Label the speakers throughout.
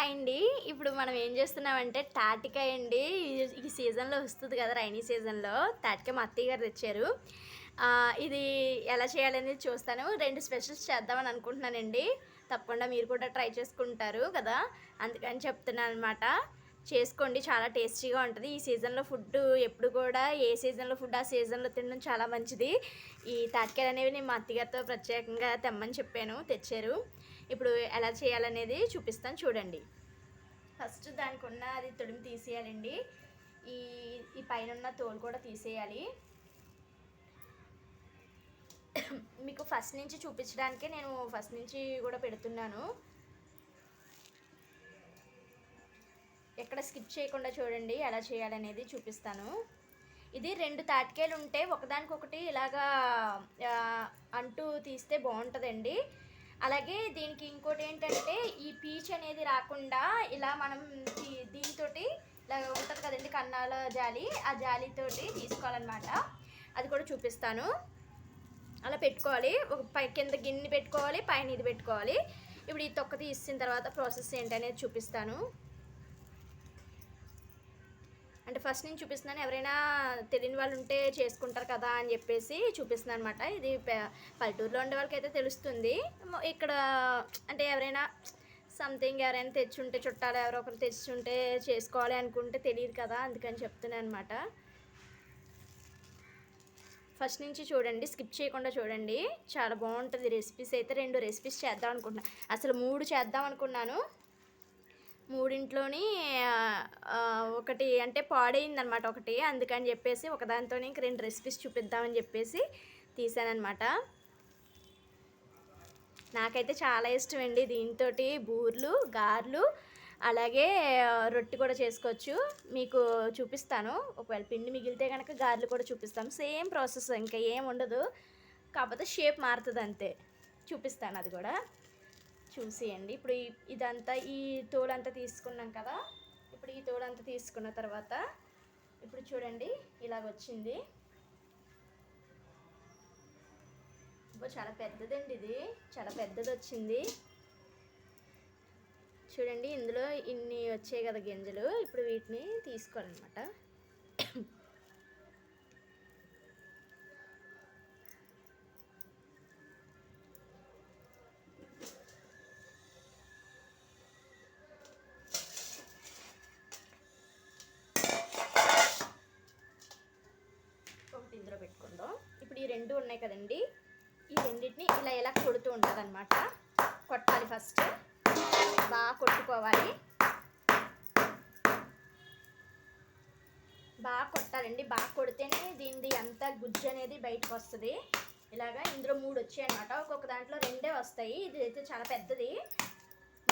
Speaker 1: hi అండి ఇప్పుడు మనం ఏం చేస్తున్నామంటే తాటికాయ అండి ఈ సీజన్లో వస్తుంది కదా రైనీ సీజన్లో తాటికాయ మా అత్తయ్య గారు తెచ్చారు ఇది ఎలా చేయాలనేది చూస్తాను రెండు స్పెషల్స్ చేద్దామని అనుకుంటున్నానండి తప్పకుండా మీరు కూడా ట్రై చేసుకుంటారు కదా అందుకని చెప్తున్నాను అనమాట చేసుకోండి చాలా టేస్టీగా ఉంటుంది ఈ సీజన్లో ఫుడ్ ఎప్పుడు కూడా ఏ సీజన్లో ఫుడ్ ఆ సీజన్లో తినడం చాలా మంచిది ఈ తాటికాయలు అనేవి నేను మా అత్తగారితో ప్రత్యేకంగా తెమ్మని చెప్పాను తెచ్చారు ఇప్పుడు ఎలా చేయాలనేది చూపిస్తాను చూడండి ఫస్ట్ దానికి ఉన్న అది తొడిమి తీసేయాలండి ఈ ఈ పైన ఉన్న తోలు కూడా తీసేయాలి మీకు ఫస్ట్ నుంచి చూపించడానికే నేను ఫస్ట్ నుంచి కూడా పెడుతున్నాను ఎక్కడ స్కిప్ చేయకుండా చూడండి ఎలా చేయాలనేది చూపిస్తాను ఇది రెండు తాటికేలు ఉంటే ఒకదానికొకటి ఇలాగా అంటూ తీస్తే బాగుంటుందండి అలాగే దీనికి ఇంకోటి ఏంటంటే ఈ పీచ్ అనేది రాకుండా ఇలా మనం దీంతో ఇలా ఉంటుంది కదండి కన్నాల జాలి ఆ జాలితోటి తీసుకోవాలన్నమాట అది కూడా చూపిస్తాను అలా పెట్టుకోవాలి ఒక పై కింద గిన్నె పెట్టుకోవాలి పైన ఇది పెట్టుకోవాలి ఇప్పుడు ఈ తొక్క తీసిన తర్వాత ప్రాసెస్ ఏంటనేది చూపిస్తాను అంటే ఫస్ట్ నేను చూపిస్తున్నాను ఎవరైనా తెలియని వాళ్ళు ఉంటే చేసుకుంటారు కదా అని చెప్పేసి చూపిస్తున్నాను అనమాట ఇది పల్లెటూరులో ఉండే వాళ్ళకి అయితే తెలుస్తుంది ఇక్కడ అంటే ఎవరైనా సంథింగ్ ఎవరైనా తెచ్చుంటే చుట్టాలు ఎవరో ఒకరు తెచ్చుంటే చేసుకోవాలి అనుకుంటే తెలియదు కదా అందుకని చెప్తున్నాను అనమాట ఫస్ట్ నుంచి చూడండి స్కిప్ చేయకుండా చూడండి చాలా బాగుంటుంది రెసిపీస్ అయితే రెండు రెసిపీస్ చేద్దాం అనుకుంటున్నాను అసలు మూడు చేద్దాం అనుకున్నాను మూడింట్లోని ఒకటి అంటే పాడైందనమాట ఒకటి అందుకని చెప్పేసి ఒకదానితో ఇంక రెండు రెసిపీస్ చూపిద్దామని చెప్పేసి తీసానమాట నాకైతే చాలా ఇష్టం అండి దీంతో బూర్లు గార్లు అలాగే రొట్టె కూడా చేసుకోవచ్చు మీకు చూపిస్తాను ఒకవేళ పిండి మిగిలితే కనుక గార్లు కూడా చూపిస్తాను సేమ్ ప్రాసెస్ ఇంకా ఏం ఉండదు కాకపోతే షేప్ మారుతుంది అంతే చూపిస్తాను అది కూడా చూసేయండి ఇప్పుడు ఇదంతా ఈ తోడంతా తీసుకున్నాం కదా ఇప్పుడు ఈ తోడంతా తీసుకున్న తర్వాత ఇప్పుడు చూడండి ఇలాగ వచ్చింది చాలా పెద్దదండి ఇది చాలా పెద్దది వచ్చింది చూడండి ఇందులో ఇన్ని వచ్చాయి కదా గింజలు ఇప్పుడు వీటిని తీసుకోవాలన్నమాట రెండు ఉన్నాయి కదండి ఈ రెండింటిని ఇలా ఇలా కొడుతూ ఉంటుంది అనమాట కొట్టాలి ఫస్ట్ బాగా కొట్టుకోవాలి బాగా కొట్టాలండి బాగా కొడితేనే దీనిది అంత గుజ్జు అనేది బయటకు వస్తుంది ఇలాగా ఇందులో మూడు వచ్చాయి అనమాట ఒక్కొక్క దాంట్లో రెండే వస్తాయి ఇది అయితే చాలా పెద్దది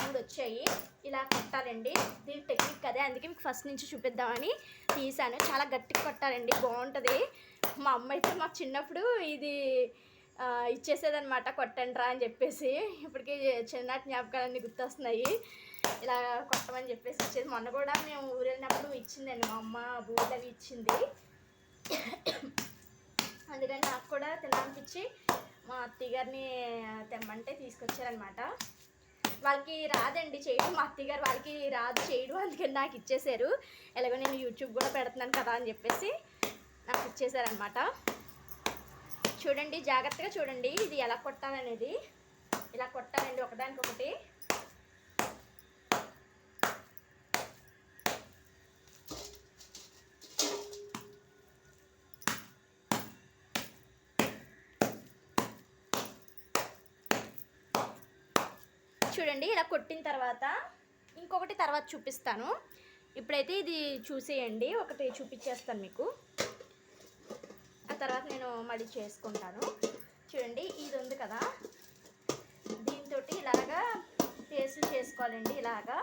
Speaker 1: మూడు వచ్చాయి ఇలా కొట్టాలండి దీని టెక్నిక్ అదే అందుకే మీకు ఫస్ట్ నుంచి చూపిద్దామని తీసాను చాలా గట్టిగా కొట్టాలండి బాగుంటుంది మా అమ్మ అయితే మాకు చిన్నప్పుడు ఇది ఇచ్చేసేదనమాట కొట్టండి రా అని చెప్పేసి ఇప్పటికీ చిన్నటి జ్ఞాపకాలన్నీ గుర్తొస్తున్నాయి ఇలా కొట్టమని చెప్పేసి ఇచ్చేది మొన్న కూడా మేము ఊరు వెళ్ళినప్పుడు ఇచ్చిందండి మా అమ్మ ఊళ్ళో ఇచ్చింది అందుకని నాకు కూడా తినాలనిపించి మా అత్తయ్య గారిని తెమ్మంటే తీసుకొచ్చారనమాట వాళ్ళకి రాదండి చేయడం మా అత్తగారు వాళ్ళకి రాదు చేయడం అందుకని నాకు ఇచ్చేశారు ఎలాగో నేను యూట్యూబ్ కూడా పెడుతున్నాను కదా అని చెప్పేసి నాకు ఇచ్చేసారనమాట చూడండి జాగ్రత్తగా చూడండి ఇది ఎలా కొట్టాలనేది ఇలా కొట్టాలండి ఒకదానికొకటి చూడండి ఇలా కొట్టిన తర్వాత ఇంకొకటి తర్వాత చూపిస్తాను ఇప్పుడైతే ఇది చూసేయండి ఒకటి చూపించేస్తాను మీకు ఆ తర్వాత నేను మళ్ళీ చేసుకుంటాను చూడండి ఇది ఉంది కదా దీంతో ఇలాగా పేస్ట్లు చేసుకోవాలండి ఇలాగా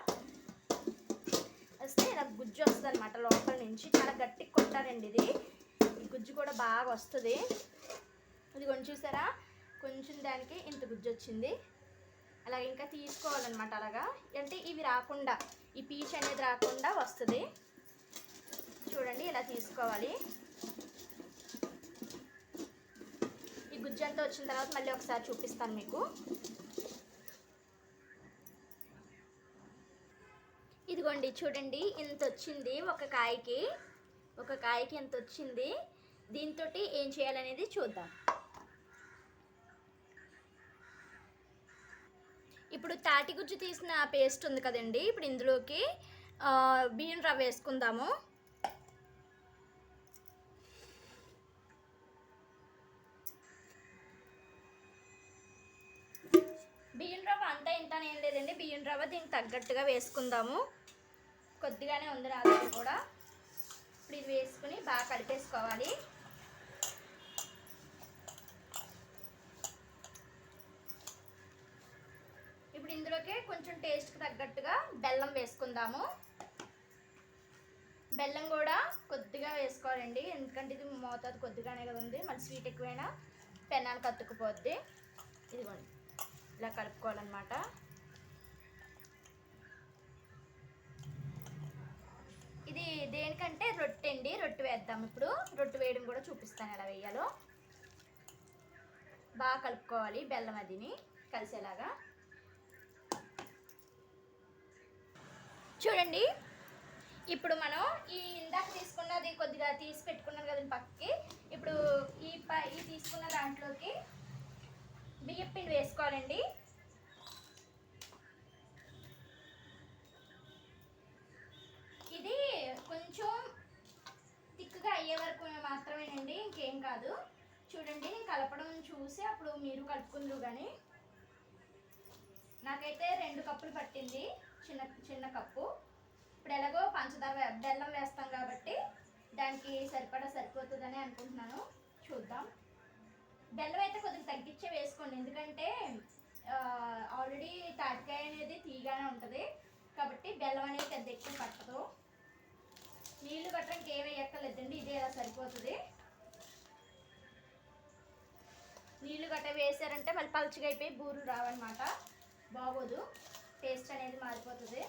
Speaker 1: వస్తే ఇలా గుజ్జు వస్తుంది అనమాట లోపల నుంచి చాలా గట్టిగా కొట్టాలండి ఇది గుజ్జు కూడా బాగా వస్తుంది ఇది కొంచెం చూసారా కొంచెం దానికి ఇంత గుజ్జు వచ్చింది అలాగే ఇంకా తీసుకోవాలన్నమాట అలాగా అంటే ఇవి రాకుండా ఈ పీచ్ అనేది రాకుండా వస్తుంది చూడండి ఇలా తీసుకోవాలి ఈ గుజ్జంతా వచ్చిన తర్వాత మళ్ళీ ఒకసారి చూపిస్తాను మీకు ఇదిగోండి చూడండి ఇంత వచ్చింది ఒక కాయకి ఒక కాయకి ఇంత వచ్చింది దీంతో ఏం చేయాలనేది చూద్దాం ఇప్పుడు తాటి గుజ్జు తీసిన పేస్ట్ ఉంది కదండి ఇప్పుడు ఇందులోకి బియ్యం రవ్వ వేసుకుందాము బియ్యం రవ్వ అంతా ఇంత ఏం లేదండి బియ్యం రవ్వ దీనికి తగ్గట్టుగా వేసుకుందాము కొద్దిగానే ఉంది రాత్రి కూడా ఇప్పుడు ఇది వేసుకుని బాగా కలిపేసుకోవాలి ఇందులోకి కొంచెం టేస్ట్కి తగ్గట్టుగా బెల్లం వేసుకుందాము బెల్లం కూడా కొద్దిగా వేసుకోవాలండి ఎందుకంటే ఇది మోతాదు కొద్దిగానే కదా ఉంది మళ్ళీ స్వీట్ ఎక్కువైనా పెనానికి కత్తుకుపోద్ది ఇదిగోండి ఇలా కలుపుకోవాలన్నమాట ఇది దేనికంటే రొట్టె అండి రొట్టె వేద్దాం ఇప్పుడు రొట్టె వేయడం కూడా చూపిస్తాను ఎలా వేయాలో బాగా కలుపుకోవాలి బెల్లం అదిని కలిసేలాగా చూడండి ఇప్పుడు మనం ఈ ఇందాక తీసుకున్నది కొద్దిగా తీసి పెట్టుకున్నాను కదండి పక్కకి ఇప్పుడు ఈ ప ఈ తీసుకున్న దాంట్లోకి బియ్యం పిండి వేసుకోవాలండి ఇది కొంచెం థిక్గా అయ్యే వరకు మాత్రమేనండి ఇంకేం కాదు చూడండి నేను కలపడం చూసి అప్పుడు మీరు కలుపుకుందరు కానీ నాకైతే రెండు కప్పులు పట్టింది చిన్న చిన్న కప్పు ఇప్పుడు ఎలాగో పంచదార బెల్లం వేస్తాం కాబట్టి దానికి సరిపడా సరిపోతుందని అనుకుంటున్నాను చూద్దాం బెల్లం అయితే కొద్దిగా తగ్గించే వేసుకోండి ఎందుకంటే ఆల్రెడీ తాటికాయ అనేది తీగానే ఉంటుంది కాబట్టి బెల్లం అనేది పెద్ద ఎక్కువ పట్టదు నీళ్ళు గట్రా ఇంకేమీ ఎక్కర్లేదండి ఇదే ఇలా సరిపోతుంది నీళ్ళు గట్ట వేసారంటే మళ్ళీ పలుచుగా అయిపోయి బూరులు రావన్నమాట బాగోదు టేస్ట్ అనేది మారిపోతుంది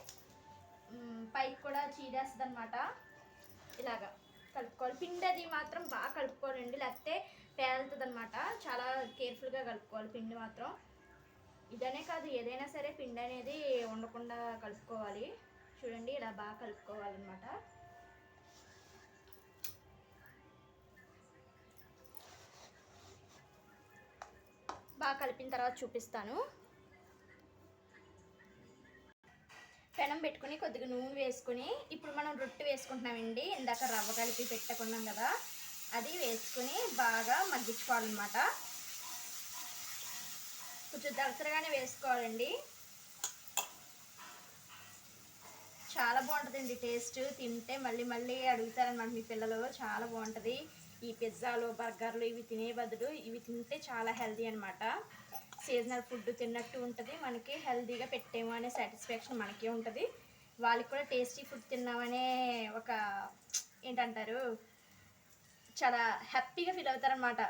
Speaker 1: పైకి కూడా చీడేస్తుంది అనమాట ఇలాగా కలుపుకోవాలి పిండి అది మాత్రం బాగా కలుపుకోవాలండి లేకపోతే పేలుతుంది అనమాట చాలా కేర్ఫుల్గా కలుపుకోవాలి పిండి మాత్రం ఇదనే కాదు ఏదైనా సరే పిండి అనేది ఉండకుండా కలుపుకోవాలి చూడండి ఇలా బాగా కలుపుకోవాలన్నమాట బాగా కలిపిన తర్వాత చూపిస్తాను పెనం పెట్టుకుని కొద్దిగా నూనె వేసుకుని ఇప్పుడు మనం రొట్టె వేసుకుంటున్నామండి ఇందాక రవ్వ కలిపి పెట్టుకున్నాం కదా అది వేసుకుని బాగా మగ్గించుకోవాలన్నమాట కొంచెం దలసరగానే వేసుకోవాలండి చాలా బాగుంటుందండి టేస్ట్ తింటే మళ్ళీ మళ్ళీ అడుగుతారనమాట మీ పిల్లలు చాలా బాగుంటుంది ఈ పిజ్జాలు బర్గర్లు ఇవి తినే బదులు ఇవి తింటే చాలా హెల్తీ అనమాట సీజనల్ ఫుడ్ తిన్నట్టు ఉంటుంది మనకి హెల్తీగా పెట్టేమో అనే సాటిస్ఫాక్షన్ మనకే ఉంటుంది వాళ్ళకి కూడా టేస్టీ ఫుడ్ తిన్నామనే ఒక ఏంటంటారు చాలా హ్యాపీగా ఫీల్ అవుతారనమాట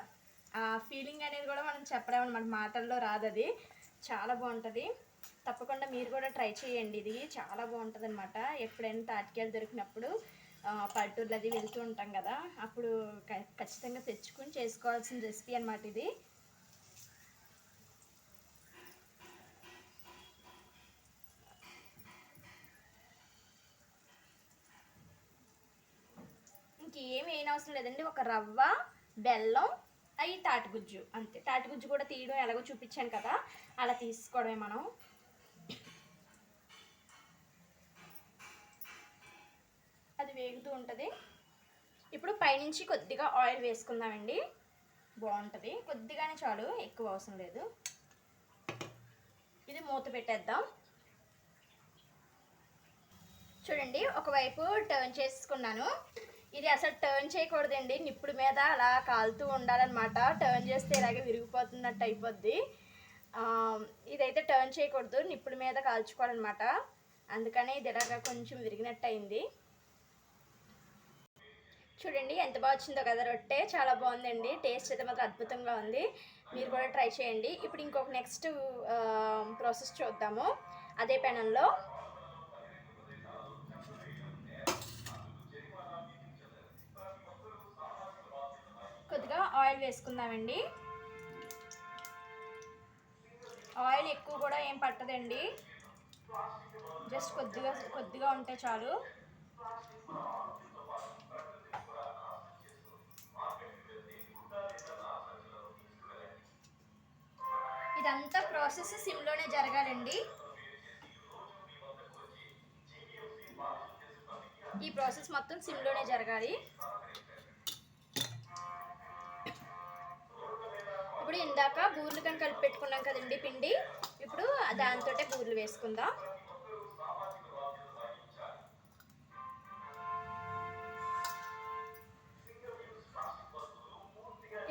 Speaker 1: ఆ ఫీలింగ్ అనేది కూడా మనం చెప్పడం అనమాట మాటల్లో రాదు అది చాలా బాగుంటుంది తప్పకుండా మీరు కూడా ట్రై చేయండి ఇది చాలా బాగుంటుంది అనమాట ఎప్పుడైనా తాటికాయలు దొరికినప్పుడు పల్లెటూర్లు అది వెళ్తూ ఉంటాం కదా అప్పుడు ఖచ్చితంగా తెచ్చుకుని చేసుకోవాల్సిన రెసిపీ అనమాట ఇది దీనికి ఏమి ఏం అవసరం లేదండి ఒక రవ్వ బెల్లం అవి తాటిగుజ్జు అంతే తాటిగుజ్జు కూడా తీయడం ఎలాగో చూపించాను కదా అలా తీసుకోవడమే మనం అది వేగుతూ ఉంటుంది ఇప్పుడు పైనుంచి కొద్దిగా ఆయిల్ వేసుకుందామండి బాగుంటుంది కొద్దిగానే చాలు ఎక్కువ అవసరం లేదు ఇది మూత పెట్టేద్దాం చూడండి ఒకవైపు టర్న్ చేసుకున్నాను ఇది అసలు టర్న్ చేయకూడదండి నిప్పుడు మీద అలా కాలుతూ ఉండాలన్నమాట టర్న్ చేస్తే ఇలాగే విరిగిపోతున్నట్టు అయిపోద్ది ఇదైతే టర్న్ చేయకూడదు నిప్పుడు మీద కాల్చుకోవాలన్నమాట అందుకనే ఇది ఇలాగ కొంచెం విరిగినట్టు అయింది చూడండి ఎంత బాగా వచ్చిందో కదా రొట్టె చాలా బాగుందండి టేస్ట్ అయితే మాకు అద్భుతంగా ఉంది మీరు కూడా ట్రై చేయండి ఇప్పుడు ఇంకొక నెక్స్ట్ ప్రాసెస్ చూద్దాము అదే పెనంలో ఆయిల్ వేసుకుందామండి ఆయిల్ ఎక్కువ కూడా ఏం పట్టదండి జస్ట్ కొద్దిగా కొద్దిగా ఉంటే చాలు ఇదంతా ప్రాసెస్ సిమ్లోనే జరగాలండి ఈ ప్రాసెస్ మొత్తం సిమ్లోనే జరగాలి ఇప్పుడు ఇందాక బూర్లు కానీ కలిపి పెట్టుకున్నాం కదండి పిండి ఇప్పుడు దాంతో బూర్లు వేసుకుందాం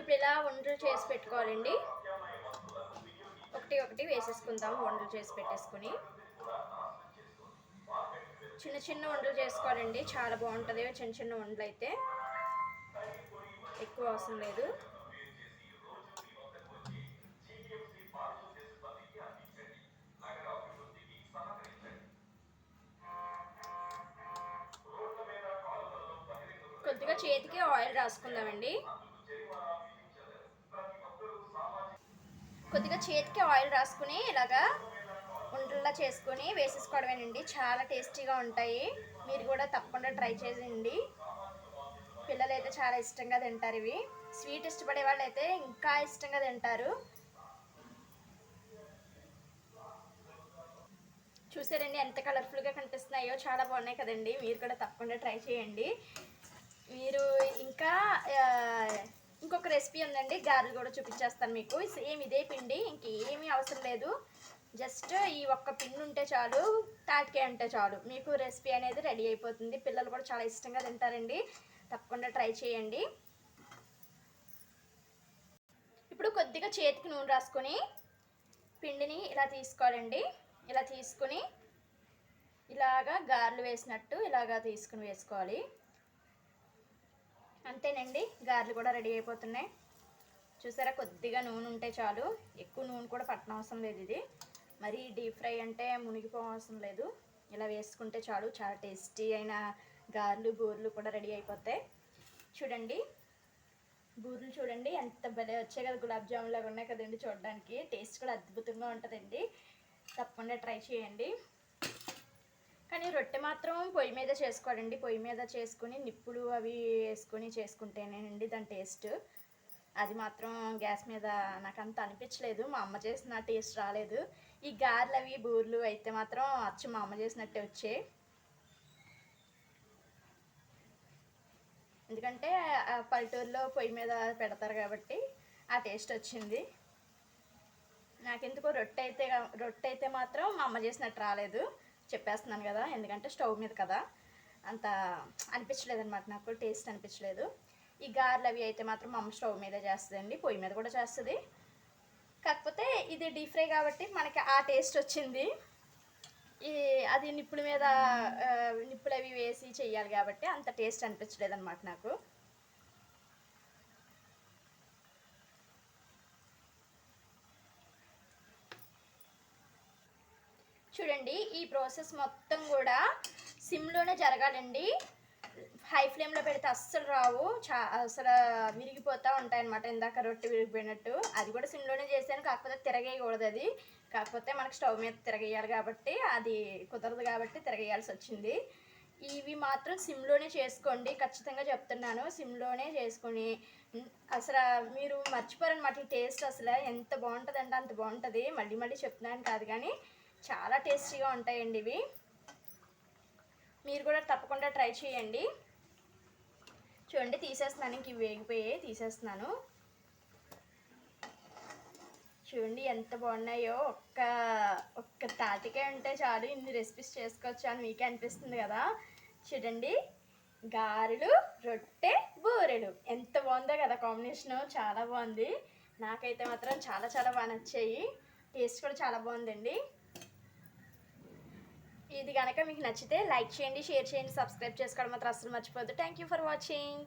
Speaker 1: ఇప్పుడు ఇలా వంటలు చేసి పెట్టుకోవాలండి ఒకటి ఒకటి వేసేసుకుందాం వంటలు చేసి పెట్టేసుకుని చిన్న చిన్న వంటలు చేసుకోవాలండి చాలా బాగుంటుంది చిన్న చిన్న వంటలు అయితే ఎక్కువ అవసరం లేదు చేతికి ఆయిల్ రాసుకుందామండి కొద్దిగా చేతికి ఆయిల్ రాసుకుని ఇలాగా ఉండలా చేసుకొని వేసేసుకోవడమేనండి చాలా టేస్టీగా ఉంటాయి మీరు కూడా తప్పకుండా ట్రై చేయండి పిల్లలు అయితే చాలా ఇష్టంగా తింటారు ఇవి స్వీట్ ఇష్టపడే వాళ్ళు అయితే ఇంకా ఇష్టంగా తింటారు చూసారండి ఎంత కలర్ఫుల్గా కనిపిస్తున్నాయో చాలా బాగున్నాయి కదండి మీరు కూడా తప్పకుండా ట్రై చేయండి మీరు ఇంకా ఇంకొక రెసిపీ ఉందండి గారెలు కూడా చూపించేస్తాను మీకు సేమ్ ఇదే పిండి ఇంకేమీ అవసరం లేదు జస్ట్ ఈ ఒక్క పిండి ఉంటే చాలు తాటికే ఉంటే చాలు మీకు రెసిపీ అనేది రెడీ అయిపోతుంది పిల్లలు కూడా చాలా ఇష్టంగా తింటారండి తప్పకుండా ట్రై చేయండి ఇప్పుడు కొద్దిగా చేతికి నూనె రాసుకొని పిండిని ఇలా తీసుకోవాలండి ఇలా తీసుకుని ఇలాగా గారెలు వేసినట్టు ఇలాగా తీసుకుని వేసుకోవాలి అంతేనండి గారెలు కూడా రెడీ అయిపోతున్నాయి చూసారా కొద్దిగా నూనె ఉంటే చాలు ఎక్కువ నూనె కూడా అవసరం లేదు ఇది మరి డీప్ ఫ్రై అంటే మునిగిపోవసరం లేదు ఇలా వేసుకుంటే చాలు చాలా టేస్టీ అయిన గారెలు బూరెలు కూడా రెడీ అయిపోతాయి చూడండి బూరెలు చూడండి ఎంత భలే వచ్చాయి కదా గులాబ్ జాములు లాగా ఉన్నాయి కదండి చూడడానికి టేస్ట్ కూడా అద్భుతంగా ఉంటుందండి తప్పకుండా ట్రై చేయండి కానీ రొట్టె మాత్రం పొయ్యి మీద చేసుకోడండి పొయ్యి మీద చేసుకుని నిప్పులు అవి వేసుకుని చేసుకుంటేనేనండి దాని టేస్ట్ అది మాత్రం గ్యాస్ మీద నాకు అంత అనిపించలేదు మా అమ్మ చేసిన టేస్ట్ రాలేదు ఈ గారెలు అవి బూర్లు అయితే మాత్రం అచ్చు మా అమ్మ చేసినట్టే వచ్చాయి ఎందుకంటే పల్లెటూరులో పొయ్యి మీద పెడతారు కాబట్టి ఆ టేస్ట్ వచ్చింది నాకెందుకో రొట్టె అయితే రొట్టె అయితే మాత్రం మా అమ్మ చేసినట్టు రాలేదు చెప్పేస్తున్నాను కదా ఎందుకంటే స్టవ్ మీద కదా అంత అనిపించలేదు అనమాట నాకు టేస్ట్ అనిపించలేదు ఈ గారెలు అవి అయితే మాత్రం మా అమ్మ స్టవ్ మీద చేస్తుందండి పొయ్యి మీద కూడా చేస్తుంది కాకపోతే ఇది డీప్ ఫ్రై కాబట్టి మనకి ఆ టేస్ట్ వచ్చింది ఈ అది నిప్పుల మీద నిప్పులు అవి వేసి చేయాలి కాబట్టి అంత టేస్ట్ అనిపించలేదు అనమాట నాకు అండి ఈ ప్రాసెస్ మొత్తం కూడా సిమ్లోనే జరగాలండి హై ఫ్లేమ్లో పెడితే అస్సలు రావు చా అసలు విరిగిపోతూ ఉంటాయన్నమాట ఇందాక రొట్టె విరిగిపోయినట్టు అది కూడా సిమ్లోనే చేశాను కాకపోతే తిరగేయకూడదు అది కాకపోతే మనకు స్టవ్ మీద తిరగేయాలి కాబట్టి అది కుదరదు కాబట్టి తిరగేయాల్సి వచ్చింది ఇవి మాత్రం సిమ్లోనే చేసుకోండి ఖచ్చితంగా చెప్తున్నాను సిమ్లోనే చేసుకొని అసలు మీరు అనమాట ఈ టేస్ట్ అసలు ఎంత బాగుంటుందంటే అంత బాగుంటుంది మళ్ళీ మళ్ళీ చెప్తున్నాను కాదు కానీ చాలా టేస్టీగా ఉంటాయండి ఇవి మీరు కూడా తప్పకుండా ట్రై చేయండి చూడండి తీసేస్తున్నాను ఇంక ఇవి వేగిపోయాయి తీసేస్తున్నాను చూడండి ఎంత బాగున్నాయో ఒక్క ఒక్క తాతికే ఉంటే చాలు ఇన్ని రెసిపీస్ చేసుకోవచ్చు అని మీకే అనిపిస్తుంది కదా చూడండి గారెలు రొట్టె బూరెలు ఎంత బాగుందో కదా కాంబినేషన్ చాలా బాగుంది నాకైతే మాత్రం చాలా చాలా బాగా నచ్చాయి టేస్ట్ కూడా చాలా బాగుందండి ఇది కనుక మీకు నచ్చితే లైక్ చేయండి షేర్ చేయండి సబ్స్క్రైబ్ చేసుకోవడం మాత్రం అస్సలు మర్చిపోద్దు థ్యాంక్ యూ ఫర్ వాచింగ్